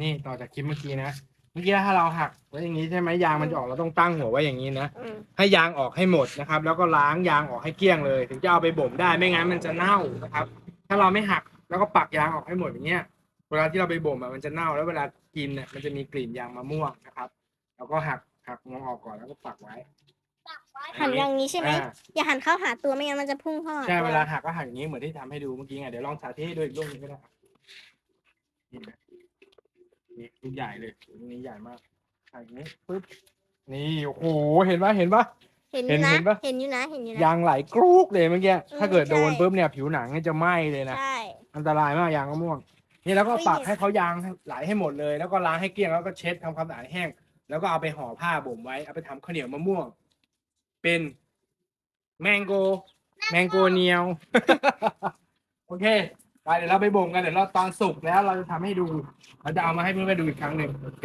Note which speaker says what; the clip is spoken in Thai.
Speaker 1: นี่ต่อจากคลิปเมื่อกี้นะ เมื่อกี้ถ้าเราหักไว้อย่างนี้ใช่ไหมยางมันจะออกเราต้องตั้งหัวไว้อย่างนี้นะ
Speaker 2: อืม
Speaker 1: ให้ยางออกให้หมดนะครับ แล้วก็ล้างยางออกให้เกลี้ยงเลย ถึงจะเอาไปบ่มได้ไม่งั้นมันจะเน่านะครับ ถ้าเราไม่หักแล้วก็ปักยางออกให้หมดอย่างเงี้ย เวลาที่เราไปบ่มอะมันจะเน่าแล้วเวลากินเนี่ยมันจะมีกลิ่นยางมะม่วงนะครับ แล้วก็หักหักมองออกก่อนแล้วก็ปักไว้
Speaker 2: หันอย่างนี้ใช่ไหม
Speaker 1: อ่า
Speaker 2: อย่าหันเข้าหาตัวไม่งั้นมันจะพุ่งเข้าหา
Speaker 1: ใช่
Speaker 2: ตัว
Speaker 1: เวลาหักก็หักอย่างนี้เหมือนที่ทำให้ดูเมื่อกี้ไงเดี๋ยวลองสาธิตให้ดูอีกลูกหนึงก็ได้ครับนี่นะนี่ ลูกใหญ่เลยลูกนี้ใหญ่มากหักอย่างนี้ปึ๊บนี่โอ้โหเห็นปะเห็นปะ
Speaker 2: เห็นอยู่นะ
Speaker 1: เห็นเห็นปะ
Speaker 2: เห็นอยู่นะเห็นอยู่นะ
Speaker 1: ยางไหลกรูกเลยเมื่อกี้
Speaker 2: อืม
Speaker 1: ถ้าเกิดโดน
Speaker 2: ใช่
Speaker 1: ปุ๊บเนี่ยผิวหนังเนี่ยจะไหม้เลยนะ
Speaker 2: ใช่
Speaker 1: อันตรายมากยางมะม่วง นี่แล้วก็
Speaker 2: เฮ้ย
Speaker 1: ปักให้เขายางไหลให้หมดเลย แล้วก็ล้างให้เกลี้ยงแล้วก็เช็ดทำความสะอาดให้แห้ง แล้วก็เอาไปห่อผ้าบ่มไว้เอาไปทำข้าวเหนียวมะม่วง เป็นแมงโกแมงโกเนียว โอเค ไปเดี๋ยวเราไปบ่มกันเดี๋ยวเราตอนสุกแล้วเราจะทำให้ดูเราจะเอามาให้เพื่อนๆดูอีกครั้งหนึ่งโอเค